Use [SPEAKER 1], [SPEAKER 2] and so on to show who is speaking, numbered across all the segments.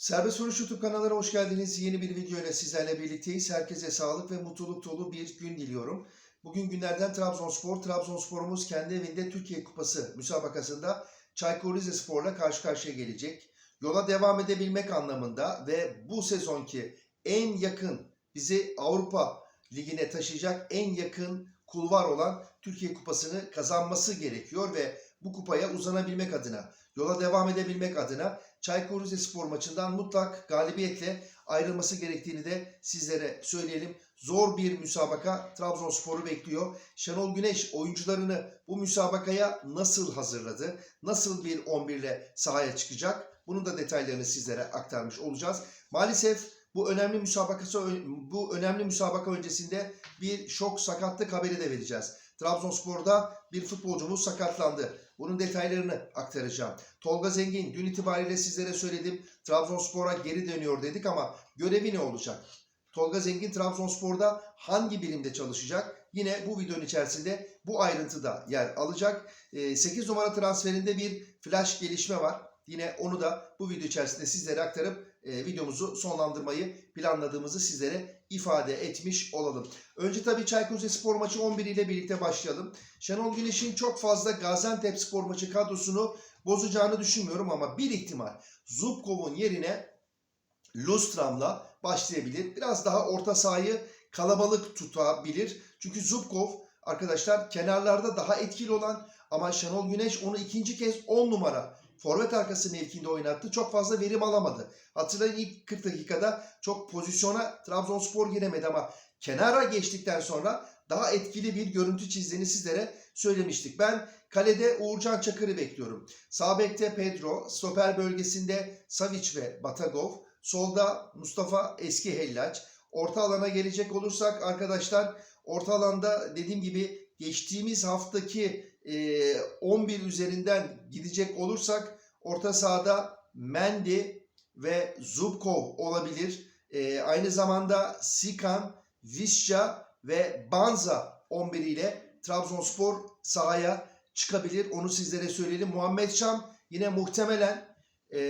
[SPEAKER 1] Serbest Vuruş YouTube kanalına hoş geldiniz. Yeni bir video ile sizlerle birlikteyiz. Herkese sağlık ve mutluluk dolu bir gün diliyorum. Bugün günlerden Trabzonspor. Trabzonspor'umuz kendi evinde Türkiye Kupası müsabakasında Çaykur Rizespor'la karşı karşıya gelecek. Yola devam edebilmek anlamında ve bu sezonki en yakın bizi Avrupa Ligi'ne taşıyacak en yakın kulvar olan Türkiye Kupası'nı kazanması gerekiyor ve bu kupaya uzanabilmek adına, yola devam edebilmek adına Çaykur Rizespor maçından mutlak galibiyetle ayrılması gerektiğini de sizlere söyleyelim. Zor bir müsabaka Trabzonspor'u bekliyor. Şenol Güneş oyuncularını bu müsabakaya nasıl hazırladı? Nasıl bir 11 ile sahaya çıkacak? Bunun da detaylarını sizlere aktarmış olacağız. Maalesef bu önemli müsabakası bu önemli müsabaka öncesinde bir şok sakatlık haberi de vereceğiz. Trabzonspor'da bir futbolcumuz sakatlandı. Bunun detaylarını aktaracağım. Tolga Zengin dün itibariyle sizlere söyledim. Trabzonspor'a geri dönüyor dedik ama görevi ne olacak? Tolga Zengin Trabzonspor'da hangi birimde çalışacak? Yine bu videonun içerisinde bu ayrıntıda yer alacak. 8 numara transferinde bir flash gelişme var. Yine onu da bu video içerisinde sizlere aktarıp e, videomuzu sonlandırmayı planladığımızı sizlere ifade etmiş olalım. Önce tabii Çaykur Rizespor maçı 11 ile birlikte başlayalım. Şenol Güneş'in çok fazla Gaziantep spor maçı kadrosunu bozacağını düşünmüyorum ama bir ihtimal Zubkov'un yerine Lustram'la başlayabilir. Biraz daha orta sahayı kalabalık tutabilir. Çünkü Zubkov arkadaşlar kenarlarda daha etkili olan ama Şenol Güneş onu ikinci kez 10 numara forvet arkası mevkinde oynattı. Çok fazla verim alamadı. Hatırlayın ilk 40 dakikada çok pozisyona Trabzonspor giremedi ama kenara geçtikten sonra daha etkili bir görüntü çizdiğini sizlere söylemiştik. Ben kalede Uğurcan Çakır'ı bekliyorum. Sağ bekte Pedro, stoper bölgesinde Savic ve Batagov, solda Mustafa Eski Hellaç. Orta alana gelecek olursak arkadaşlar orta alanda dediğim gibi geçtiğimiz haftaki 11 üzerinden gidecek olursak orta sahada Mendy ve Zubkov olabilir. Aynı zamanda Sikan, Visca ve Banza 11 ile Trabzonspor sahaya çıkabilir. Onu sizlere söyleyelim. Muhammed Şam yine muhtemelen e,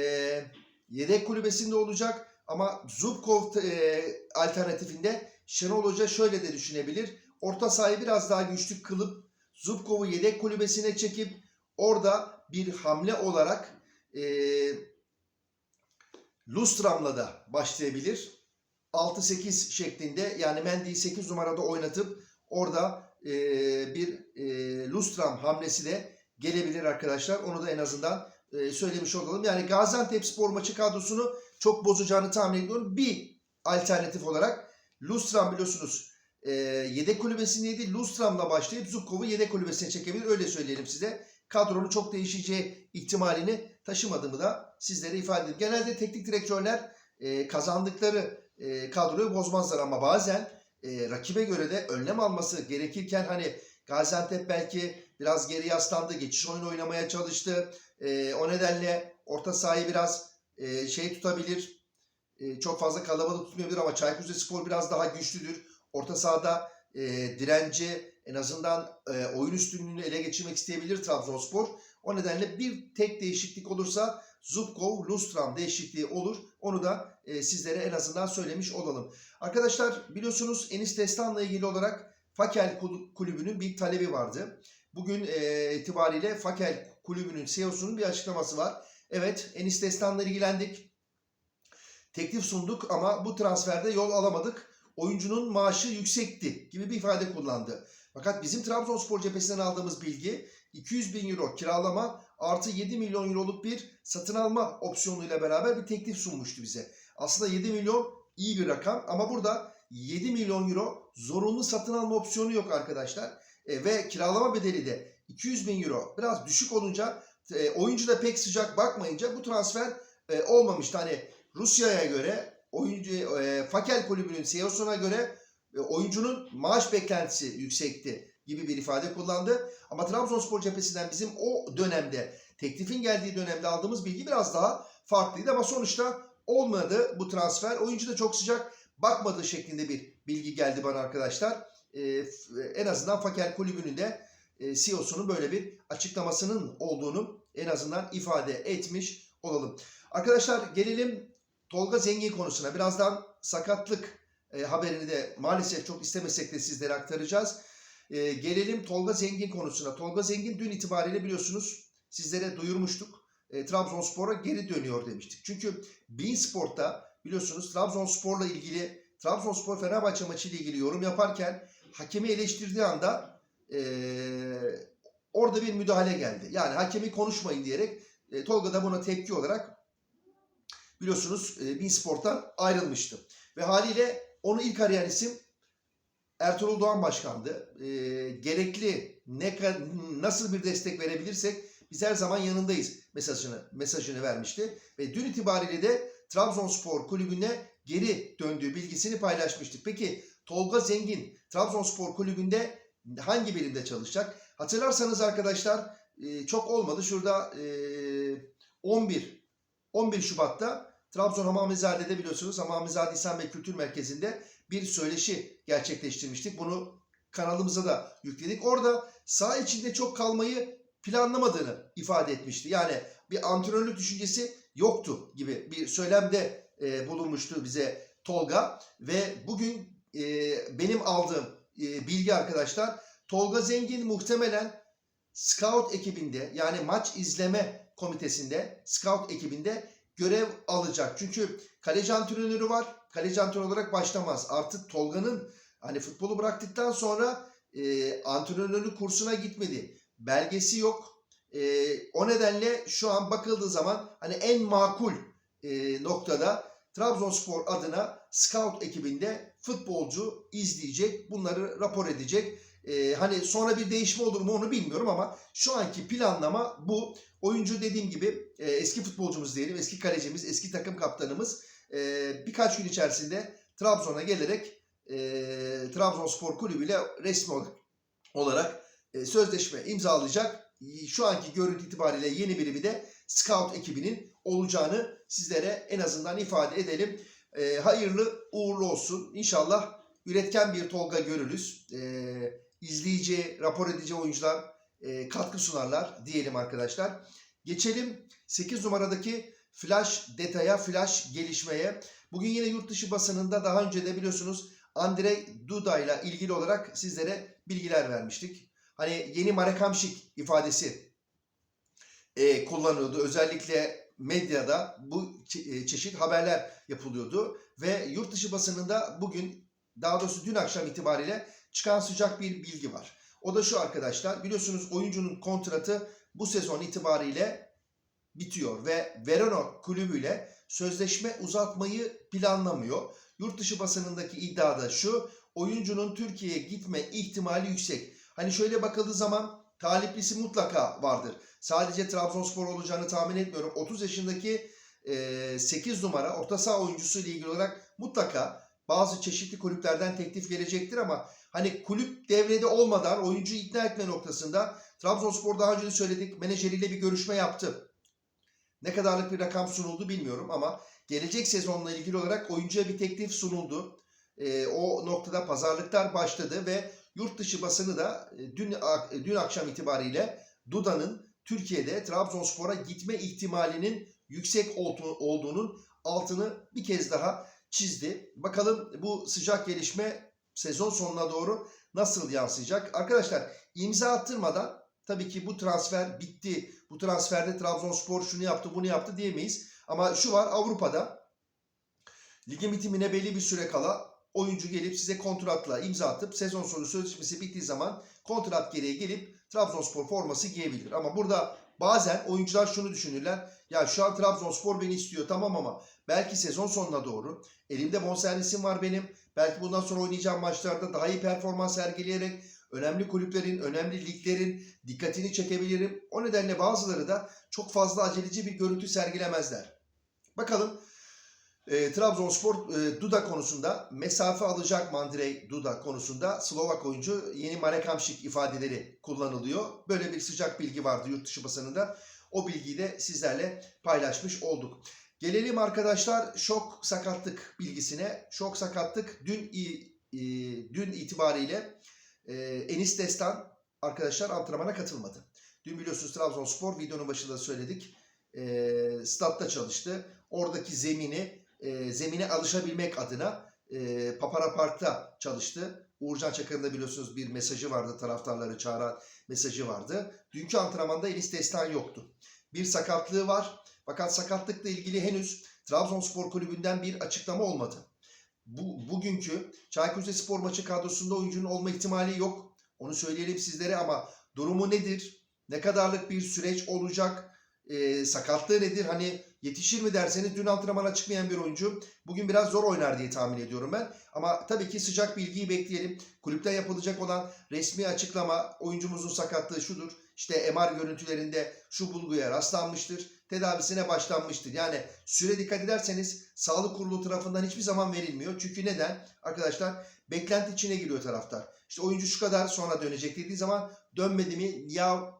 [SPEAKER 1] yedek kulübesinde olacak ama Zubkov e, alternatifinde Şenol Hoca şöyle de düşünebilir. Orta sahayı biraz daha güçlü kılıp Zubkov'u yedek kulübesine çekip orada bir hamle olarak e, Lustram'la da başlayabilir. 6-8 şeklinde yani Mendy'yi 8 numarada oynatıp orada e, bir e, Lustram hamlesi de gelebilir arkadaşlar. Onu da en azından e, söylemiş olalım. Yani Gaziantep spor maçı kadrosunu çok bozacağını tahmin ediyorum. Bir alternatif olarak Lustram biliyorsunuz e, yedek kulübesindeydi. Lustram'la başlayıp Zubkov'u yedek kulübesine çekebilir. Öyle söyleyelim size. Kadronun çok değişeceği ihtimalini taşımadığımı da sizlere ifade edeyim. Genelde teknik direktörler e, kazandıkları e, kadroyu bozmazlar ama bazen e, rakibe göre de önlem alması gerekirken hani Gaziantep belki biraz geri yaslandı, geçiş oyunu oynamaya çalıştı. E, o nedenle orta sahayı biraz e, şey tutabilir, e, çok fazla kalabalık tutmayabilir ama Çaykur Rizespor biraz daha güçlüdür. Orta sahada e, direnci en azından e, oyun üstünlüğünü ele geçirmek isteyebilir Trabzonspor. O nedenle bir tek değişiklik olursa Zubkov, Lustram değişikliği olur. Onu da e, sizlere en azından söylemiş olalım. Arkadaşlar biliyorsunuz Enis Destan'la ilgili olarak Fakel kulübünün bir talebi vardı. Bugün e, itibariyle Fakel kulübünün CEO'sunun bir açıklaması var. Evet Enis Destan'la ilgilendik. Teklif sunduk ama bu transferde yol alamadık. Oyuncunun maaşı yüksekti gibi bir ifade kullandı. Fakat bizim Trabzonspor cephesinden aldığımız bilgi 200 bin euro kiralama artı 7 milyon euroluk bir satın alma opsiyonuyla beraber bir teklif sunmuştu bize. Aslında 7 milyon iyi bir rakam ama burada 7 milyon euro zorunlu satın alma opsiyonu yok arkadaşlar. E, ve kiralama bedeli de 200 bin euro biraz düşük olunca e, oyuncu da pek sıcak bakmayınca bu transfer e, olmamıştı. Hani Rusya'ya göre oyuncu e, Fakel kulübünün CEO'suna göre e, oyuncunun maaş beklentisi yüksekti gibi bir ifade kullandı. Ama Trabzonspor cephesinden bizim o dönemde teklifin geldiği dönemde aldığımız bilgi biraz daha farklıydı ama sonuçta olmadı bu transfer. Oyuncu da çok sıcak bakmadığı şeklinde bir bilgi geldi bana arkadaşlar. Ee, en azından Fakel kulübünün de e, CEO'sunun böyle bir açıklamasının olduğunu en azından ifade etmiş olalım. Arkadaşlar gelelim Tolga Zengin konusuna birazdan sakatlık e, haberini de maalesef çok istemesek de sizlere aktaracağız. E, gelelim Tolga Zengin konusuna. Tolga Zengin dün itibariyle biliyorsunuz sizlere duyurmuştuk. E, Trabzonspor'a geri dönüyor demiştik. Çünkü Bein Sport'ta biliyorsunuz Trabzonspor'la ilgili Trabzonspor Fenerbahçe maçı ile ilgili yorum yaparken hakemi eleştirdiği anda e, orada bir müdahale geldi. Yani hakemi konuşmayın diyerek e, Tolga da buna tepki olarak biliyorsunuz e, Bein Sport'tan ayrılmıştı. Ve haliyle onu ilk arayan isim Ertuğrul Doğan Başkan'dı. E, gerekli ne nasıl bir destek verebilirsek biz her zaman yanındayız mesajını mesajını vermişti ve dün itibariyle de Trabzonspor kulübüne geri döndüğü bilgisini paylaşmıştık. Peki Tolga Zengin Trabzonspor kulübünde hangi birimde çalışacak? Hatırlarsanız arkadaşlar e, çok olmadı. Şurada e, 11 11 Şubat'ta Trabzon Hamamizade'de biliyorsunuz Hamamizade İhsan Bey Kültür Merkezi'nde bir söyleşi gerçekleştirmiştik. Bunu kanalımıza da yükledik. Orada saha içinde çok kalmayı planlamadığını ifade etmişti. Yani bir antrenörlük düşüncesi yoktu gibi bir söylemde e, bulunmuştu bize Tolga ve bugün e, benim aldığım e, bilgi arkadaşlar Tolga Zengin muhtemelen scout ekibinde yani maç izleme komitesinde scout ekibinde görev alacak. Çünkü kaleci antrenörü var. Kaleci antrenör olarak başlamaz. Artık Tolga'nın hani futbolu bıraktıktan sonra e, antrenörlük kursuna gitmedi. Belgesi yok. E, o nedenle şu an bakıldığı zaman hani en makul e, noktada Trabzonspor adına scout ekibinde futbolcu izleyecek, bunları rapor edecek. E, hani sonra bir değişme olur mu onu bilmiyorum ama şu anki planlama bu. Oyuncu dediğim gibi e, eski futbolcumuz diyelim, eski kalecimiz, eski takım kaptanımız e, birkaç gün içerisinde Trabzon'a gelerek e, Trabzonspor kulübüyle resmi ol- olarak e, sözleşme imzalayacak. Şu anki görüntü itibariyle yeni birimi de scout ekibinin olacağını sizlere en azından ifade edelim. E, hayırlı uğurlu olsun. İnşallah üretken bir Tolga görürüz. E, izleyici, rapor edici oyuncular e, katkı sunarlar diyelim arkadaşlar. Geçelim 8 numaradaki flash detaya, flash gelişmeye. Bugün yine yurt dışı basınında daha önce de biliyorsunuz Andrei Duda ile ilgili olarak sizlere bilgiler vermiştik. Hani yeni Marekamşik ifadesi e, kullanıyordu. Özellikle medyada bu çe- e, çeşit haberler yapılıyordu. Ve yurt dışı basınında bugün daha doğrusu dün akşam itibariyle çıkan sıcak bir bilgi var. O da şu arkadaşlar biliyorsunuz oyuncunun kontratı bu sezon itibariyle bitiyor ve Verona kulübüyle sözleşme uzatmayı planlamıyor. Yurt dışı basınındaki iddia da şu oyuncunun Türkiye'ye gitme ihtimali yüksek. Hani şöyle bakıldığı zaman taliplisi mutlaka vardır. Sadece Trabzonspor olacağını tahmin etmiyorum. 30 yaşındaki e, 8 numara orta saha oyuncusu ile ilgili olarak mutlaka bazı çeşitli kulüplerden teklif gelecektir ama hani kulüp devrede olmadan oyuncu ikna etme noktasında Trabzonspor daha önce de söyledik menajeriyle bir görüşme yaptı. Ne kadarlık bir rakam sunuldu bilmiyorum ama gelecek sezonla ilgili olarak oyuncuya bir teklif sunuldu. E, o noktada pazarlıklar başladı ve yurt dışı basını da e, dün ak- dün akşam itibariyle Duda'nın Türkiye'de Trabzonspor'a gitme ihtimalinin yüksek olduğunun altını bir kez daha çizdi. Bakalım bu sıcak gelişme sezon sonuna doğru nasıl yansıyacak? Arkadaşlar imza attırmadan tabii ki bu transfer bitti. Bu transferde Trabzonspor şunu yaptı bunu yaptı diyemeyiz. Ama şu var Avrupa'da ligin bitimine belli bir süre kala oyuncu gelip size kontratla imza atıp sezon sonu sözleşmesi bittiği zaman kontrat gereği gelip Trabzonspor forması giyebilir. Ama burada bazen oyuncular şunu düşünürler. Ya şu an Trabzonspor beni istiyor tamam ama belki sezon sonuna doğru elimde bonservisim var benim. Belki bundan sonra oynayacağım maçlarda daha iyi performans sergileyerek önemli kulüplerin, önemli liglerin dikkatini çekebilirim. O nedenle bazıları da çok fazla aceleci bir görüntü sergilemezler. Bakalım e, Trabzonspor e, Duda konusunda mesafe alacak mı Andrei Duda konusunda Slovak oyuncu yeni Marek Hamšík ifadeleri kullanılıyor. Böyle bir sıcak bilgi vardı yurt dışı basınında. O bilgiyi de sizlerle paylaşmış olduk. Gelelim arkadaşlar şok sakatlık bilgisine. Şok sakatlık dün i- dün itibariyle e, Enis Destan arkadaşlar antrenmana katılmadı. Dün biliyorsunuz Trabzonspor videonun başında söyledik. E, statta çalıştı. Oradaki zemini e, zemine alışabilmek adına e, Papara Park'ta çalıştı. Uğurcan Çakır'ın da biliyorsunuz bir mesajı vardı. Taraftarları çağıran mesajı vardı. Dünkü antrenmanda Enis Destan yoktu. Bir sakatlığı var. Fakat sakatlıkla ilgili henüz Trabzonspor Kulübü'nden bir açıklama olmadı. Bu, bugünkü Çaykur Rizespor maçı kadrosunda oyuncunun olma ihtimali yok. Onu söyleyelim sizlere ama durumu nedir? Ne kadarlık bir süreç olacak? Ee, sakatlığı nedir? Hani yetişir mi derseniz dün antrenmana çıkmayan bir oyuncu bugün biraz zor oynar diye tahmin ediyorum ben. Ama tabii ki sıcak bilgiyi bekleyelim. Kulüpten yapılacak olan resmi açıklama oyuncumuzun sakatlığı şudur. İşte MR görüntülerinde şu bulguya rastlanmıştır. Tedavisine başlanmıştır. Yani süre dikkat ederseniz sağlık kurulu tarafından hiçbir zaman verilmiyor. Çünkü neden? Arkadaşlar beklenti içine giriyor taraftar. İşte oyuncu şu kadar sonra dönecek dediği zaman dönmedi mi? Ya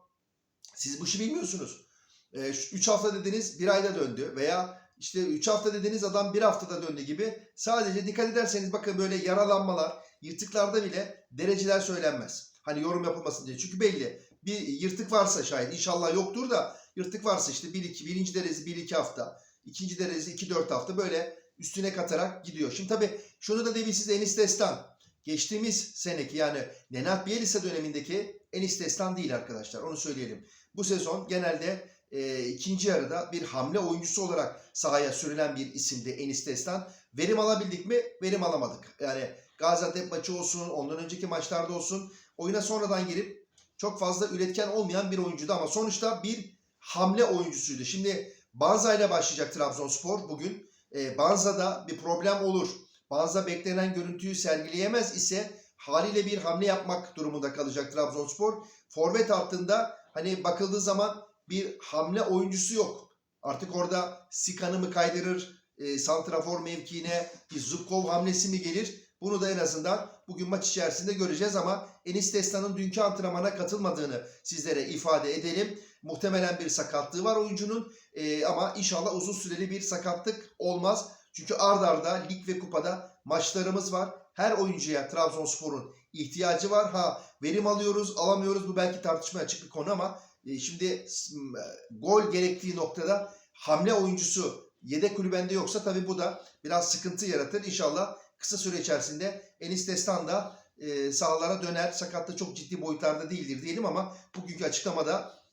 [SPEAKER 1] siz bu işi bilmiyorsunuz. 3 hafta dediniz bir ayda döndü veya işte 3 hafta dediniz adam bir haftada döndü gibi. Sadece dikkat ederseniz bakın böyle yaralanmalar, yırtıklarda bile dereceler söylenmez. Hani yorum yapılmasın diye. Çünkü belli. Bir yırtık varsa şayet inşallah yoktur da yırtık varsa işte 1 2 birinci derecesi 1 2 hafta, ikinci derecesi 2 4 hafta böyle üstüne katarak gidiyor. Şimdi tabii şunu da demin size Enis Destan geçtiğimiz seneki yani Nenad Bielisa dönemindeki Enis Destan değil arkadaşlar. Onu söyleyelim. Bu sezon genelde e, ikinci yarıda bir hamle oyuncusu olarak sahaya sürülen bir isimdi Enis Destan. Verim alabildik mi? Verim alamadık. Yani Gaziantep maçı olsun, ondan önceki maçlarda olsun oyuna sonradan girip çok fazla üretken olmayan bir oyuncuydu ama sonuçta bir hamle oyuncusuydu. Şimdi Banza ile başlayacak Trabzonspor bugün. E, Banza'da bir problem olur. Banza beklenen görüntüyü sergileyemez ise haliyle bir hamle yapmak durumunda kalacak Trabzonspor. Forvet hattında hani bakıldığı zaman bir hamle oyuncusu yok. Artık orada Sikan'ı mı kaydırır, e, Santrafor mevkiine bir Zubkov hamlesi mi gelir? Bunu da en azından bugün maç içerisinde göreceğiz ama Enis Destan'ın dünkü antrenmana katılmadığını sizlere ifade edelim. Muhtemelen bir sakatlığı var oyuncunun e, ama inşallah uzun süreli bir sakatlık olmaz. Çünkü ard arda lig ve kupada maçlarımız var. Her oyuncuya Trabzonspor'un ihtiyacı var. Ha verim alıyoruz, alamıyoruz bu belki tartışmaya açık bir konu ama e, şimdi m, gol gerektiği noktada hamle oyuncusu yedek kulübende yoksa tabii bu da biraz sıkıntı yaratır. İnşallah kısa süre içerisinde Enis Destan da e, sahalara döner. Sakatlığı çok ciddi boyutlarda değildir diyelim ama bugünkü açıklamada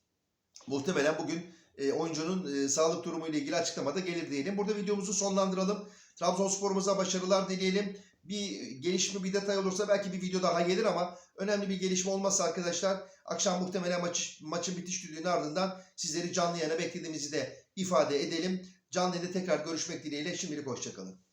[SPEAKER 1] muhtemelen bugün e, oyuncunun e, sağlık durumu ile ilgili açıklamada gelir diyelim. Burada videomuzu sonlandıralım. Trabzonspor'umuza başarılar dileyelim. Bir gelişme, bir detay olursa belki bir video daha gelir ama önemli bir gelişme olmazsa arkadaşlar akşam muhtemelen maç, maçın bitiş düdüğünün ardından sizleri canlı yayına beklediğimizi de ifade edelim. Canlı yayında tekrar görüşmek dileğiyle şimdilik hoşçakalın.